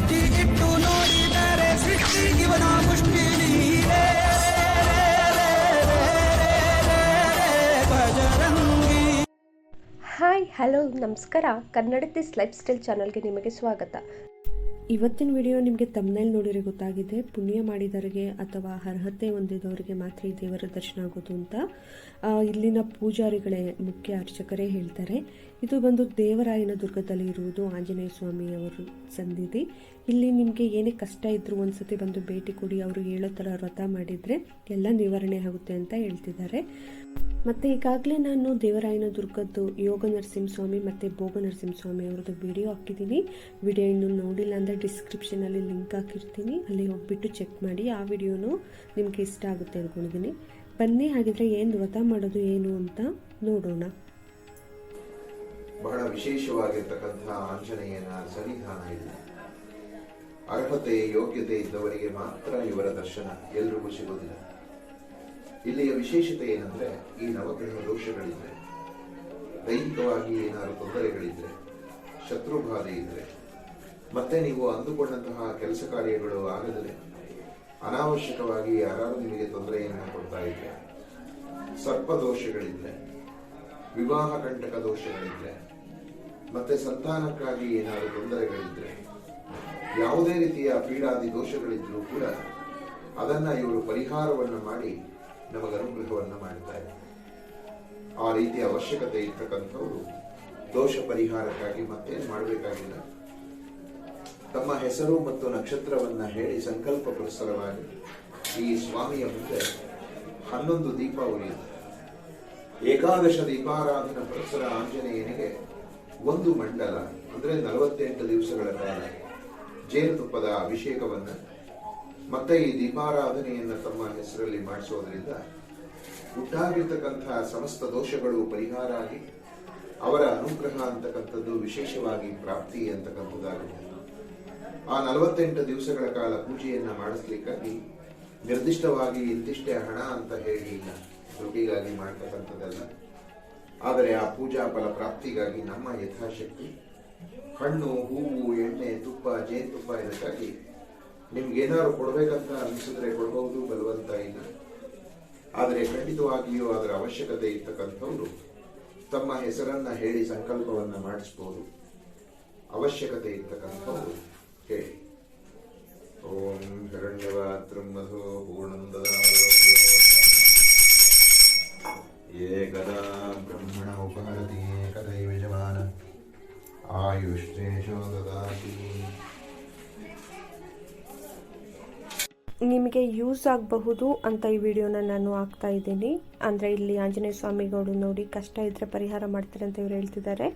ದೃಷ್ಟಿ ಇಟ್ಟು ನೋಡಿದರೆ ಸೃಷ್ಟಿ ಇವನ ಮುಷ್ಟಿ ನೀರೇ. ಹಾಯ್, ಹಲೋ, ನಮಸ್ಕಾರ. ಕನ್ನಡ ದಿಸ್ ಲೈಫ್ ಸ್ಟೈಲ್ ಚಾನಲ್ಗೆ ನಿಮಗೆ ಸ್ವಾಗತ. ಇವತ್ತಿನ ವಿಡಿಯೋ ನಿಮಗೆ ತಮ್ಮನೇಲಿ ನೋಡಿದ್ರೆ ಗೊತ್ತಾಗಿದೆ. ಪುಣ್ಯ ಮಾಡಿದವರಿಗೆ ಅಥವಾ ಅರ್ಹತೆ ಹೊಂದಿದವರಿಗೆ ಮಾತ್ರ ಈ ದೇವರ ದರ್ಶನ ಆಗೋದು ಅಂತ. ಇಲ್ಲಿನ ಪೂಜಾರಿಗಳೇ ಮುಖ್ಯ ಅರ್ಚಕರೇ ಹೇಳ್ತಾರೆ. ಇದು ಬಂದು ದೇವರಾಯನ ದುರ್ಗದಲ್ಲಿ ಇರುವುದು ಆಂಜನೇಯ ಸ್ವಾಮಿ ಸಂದಿದೆ ಇಲ್ಲಿ ನಿಮಗೆ ಏನೇ ಕಷ್ಟ ಇದ್ದರೂ ಒಂದ್ಸತಿ ಬಂದು ಭೇಟಿ ಕೊಡಿ, ಅವರು ಹೇಳೋ ಥರ ವ್ರತ ಮಾಡಿದರೆ ಎಲ್ಲ ನಿವಾರಣೆ ಆಗುತ್ತೆ ಅಂತ ಹೇಳ್ತಿದ್ದಾರೆ. ಮತ್ತು ಈಗಾಗಲೇ ನಾನು ದೇವರಾಯನ ದುರ್ಗದ್ದು ಯೋಗ ನರಸಿಂಹಸ್ವಾಮಿ ಮತ್ತು ಭೋಗ ನರಸಿಂಹಸ್ವಾಮಿ ಅವ್ರದ್ದು ವಿಡಿಯೋ ಹಾಕಿದ್ದೀನಿ. ವಿಡಿಯೋ ಇನ್ನೂ ನೋಡಿಲ್ಲ ಅಂದರೆ ಡಿಸ್ಕ್ರಿಪ್ಷನಲ್ಲಿ ಲಿಂಕ್ ಹಾಕಿರ್ತೀನಿ. ಅಲ್ಲಿ ಹೋಗ್ಬಿಟ್ಟು ಚೆಕ್ ಮಾಡಿ. ಆ ವಿಡಿಯೋನು ನಿಮಗೆ ಇಷ್ಟ ಆಗುತ್ತೆ ಅಂದ್ಕೊಂಡಿದ್ದೀನಿ ಬನ್ನಿ, ಹಾಗಿದ್ರೆ ಏನು ವ್ರತ ಮಾಡೋದು, ಏನು ಅಂತ ನೋಡೋಣ. ಬಹಳ ವಿಶೇಷವಾಗಿರ್ತಕ್ಕಂತಹ ಆಂಜನೇಯನ ಸನ್ನಿಧಾನ ಇದೆ. ಅರ್ಹತೆ, ಯೋಗ್ಯತೆ ಇದ್ದವರಿಗೆ ಮಾತ್ರ ಇವರ ದರ್ಶನ ಎಲ್ರಿಗೂ ಸಿಗೋದಿಲ್ಲ. ಇಲ್ಲಿಯ ವಿಶೇಷತೆ ಏನಂದ್ರೆ, ಈ ನವಗ್ರಹ ದೋಷಗಳಿದ್ರೆ, ದೈಹಿಕವಾಗಿ ಏನಾದ್ರು ತೊಂದರೆಗಳಿದ್ರೆ, ಶತ್ರುಬಾಧೆ ಇದ್ರೆ ಮತ್ತೆ ನೀವು ಅಂದುಕೊಂಡಂತಹ ಕೆಲಸ ಕಾರ್ಯಗಳು ಆಗದರೆ ಅನಾವಶ್ಯಕವಾಗಿ ಯಾರು ನಿಮಗೆ ತೊಂದರೆಯನ್ನು ಕೊಡ್ತಾ ಇದ್ರೆ, ಸರ್ಪ ದೋಷಗಳಿದ್ರೆ, ವಿವಾಹ ಕಂಟಕ ದೋಷಗಳಿದ್ರೆ, ಮತ್ತೆ ಸಂತಾನಕ್ಕಾಗಿ ಏನಾದರೂ ತೊಂದರೆಗಳಿದ್ರೆ, ಯಾವುದೇ ರೀತಿಯ ಪೀಡಾದಿ ದೋಷಗಳಿದ್ರೂ ಕೂಡ ಅದನ್ನ ಇವರು ಪರಿಹಾರವನ್ನ ಮಾಡಿ ನಮಗೆ ಅನುಗ್ರಹವನ್ನ ಮಾಡ್ತಾರೆ ಆ ರೀತಿಯ ಅವಶ್ಯಕತೆ ಇರ್ತಕ್ಕಂಥವ್ರು ದೋಷ ಪರಿಹಾರಕ್ಕಾಗಿ ಮತ್ತೇನು ಮಾಡಬೇಕಾಗಿಲ್ಲ. ತಮ್ಮ ಹೆಸರು ಮತ್ತು ನಕ್ಷತ್ರವನ್ನ ಹೇಳಿ ಸಂಕಲ್ಪ ಪುರಸ್ಸರವಾಗಿ ಈ ಸ್ವಾಮಿಯ ಮುಂದೆ ಹನ್ನೊಂದು ದೀಪ ಉರಿಯಿತು ಏಕಾದಶ ದೀಪಾರಾಧನ ಪುರಸ್ಸರ ಆಂಜನೇಯನಿಗೆ ಒಂದು ಮಂಡಲ, ಅಂದ್ರೆ ನಲವತ್ತೆಂಟು ದಿವಸಗಳ ಕಾಲ, ಜೇನುತುಪ್ಪದ ಅಭಿಷೇಕವನ್ನ ಮತ್ತೆ ಈ ದೀಪಾರಾಧನೆಯನ್ನ ತಮ್ಮ ಹೆಸರಲ್ಲಿ ಮಾಡಿಸೋದ್ರಿಂದ ಉಂಟಾಗಿರ್ತಕ್ಕಂತಹ ಸಮಸ್ತ ದೋಷಗಳು ಪರಿಹಾರ ಆಗಿ ಅವರ ಅನುಗ್ರಹ ಅಂತಕ್ಕಂಥದ್ದು ವಿಶೇಷವಾಗಿ ಪ್ರಾಪ್ತಿ ಅಂತಕ್ಕಂಥದ್ದಾಗುತ್ತೆ. ಆ ನಲವತ್ತೆಂಟು ದಿವಸಗಳ ಕಾಲ ಪೂಜೆಯನ್ನ ಮಾಡಿಸ್ಲಿಕ್ಕಾಗಿ ನಿರ್ದಿಷ್ಟವಾಗಿ ಇಂತಿಷ್ಟೇ ಹಣ ಅಂತ ಹೇಳಿ ಇಲ್ಲ ದುಡ್ಡಿಗಾಗಿ ಮಾಡ್ತಕ್ಕಂಥದ್ದಲ್ಲ. ಆದರೆ ಆ ಪೂಜಾ ಫಲ ಪ್ರಾಪ್ತಿಗಾಗಿ ನಮ್ಮ ಯಥಾಶಕ್ತಿ ಹಣ್ಣು ಹೂವು, ಎಣ್ಣೆ, ತುಪ್ಪ ಜೇನುತುಪ್ಪ ಇದಕ್ಕಾಗಿ ನಿಮ್ಗೇನಾದ್ರು ಕೊಡಬೇಕಂತ ಅನಿಸಿದ್ರೆ ಕೊಡಬಹುದು ಬಲವಂತ ಇಲ್ಲ. ಆದರೆ ಖಂಡಿತವಾಗಿಯೂ ಅದರ ಅವಶ್ಯಕತೆ ಇರ್ತಕ್ಕಂಥವ್ರು ತಮ್ಮ ಹೆಸರನ್ನ ಹೇಳಿ ಸಂಕಲ್ಪವನ್ನ ಮಾಡಿಸ್ಬೋದು. ಅವಶ್ಯಕತೆ ಇರ್ತಕ್ಕಂಥವ್ರು ಓಂ ಮಧು ಏಕದಾ ಬ್ರಹ್ಮಣ ಉಪಹರತಿ ದದಾತಿ ನಿಮಗೆ ಯೂಸ್ ಆಗಬಹುದು ಅಂತ ಈ ವಿಡಿಯೋನ ನಾನು ಹಾಕ್ತಾ ಇದ್ದೀನಿ. ಅಂದರೆ ಇಲ್ಲಿ ಆಂಜನೇಯ ಸ್ವಾಮಿಗಳು ನೋಡಿ ಕಷ್ಟ ಇದ್ದರೆ ಪರಿಹಾರ ಮಾಡ್ತಾರೆ ಅಂತ ಇವ್ರು ಹೇಳ್ತಿದ್ದಾರೆ.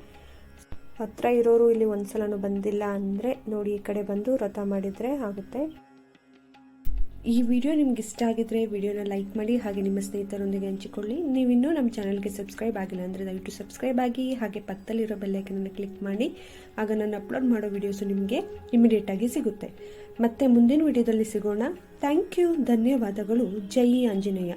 ಹತ್ರ ಇರೋರು ಇಲ್ಲಿ ಒಂದ್ಸಲನೂ ಬಂದಿಲ್ಲ ಅಂದರೆ ನೋಡಿ ಈ ಕಡೆ ಬಂದು ವ್ರತ ಮಾಡಿದರೆ ಆಗುತ್ತೆ. ಈ ವಿಡಿಯೋ ನಿಮ್ಗೆ ಇಷ್ಟ ಆಗಿದ್ರೆ ವಿಡಿಯೋನ ಲೈಕ್ ಮಾಡಿ ಹಾಗೆ ನಿಮ್ಮ ಸ್ನೇಹಿತರೊಂದಿಗೆ ಹಂಚಿಕೊಳ್ಳಿ. ನೀವಿನ್ನೂ ನಮ್ಮ ಚಾನಲ್ಗೆ ಸಬ್ಸ್ಕ್ರೈಬ್ ಆಗಿಲ್ಲ ಅಂದರೆ ದಯವಿಟ್ಟು ಸಬ್ಸ್ಕ್ರೈಬ್ ಆಗಿ ಹಾಗೆ ಪಕ್ಕದಲ್ಲಿರೋ ಬೆಲ್ಲೈಕನನ್ನು ಕ್ಲಿಕ್ ಮಾಡಿ. ಆಗ ನಾನು ಅಪ್ಲೋಡ್ ಮಾಡೋ ವಿಡಿಯೋಸು ನಿಮಗೆ ಇಮಿಡಿಯೇಟಾಗಿ ಸಿಗುತ್ತೆ. ಮತ್ತೆ ಮುಂದಿನ ವಿಡಿಯೋದಲ್ಲಿ ಸಿಗೋಣ. Thank you. ಧನ್ಯವಾದಗಳು. ಜೈ ಆಂಜನೇಯ.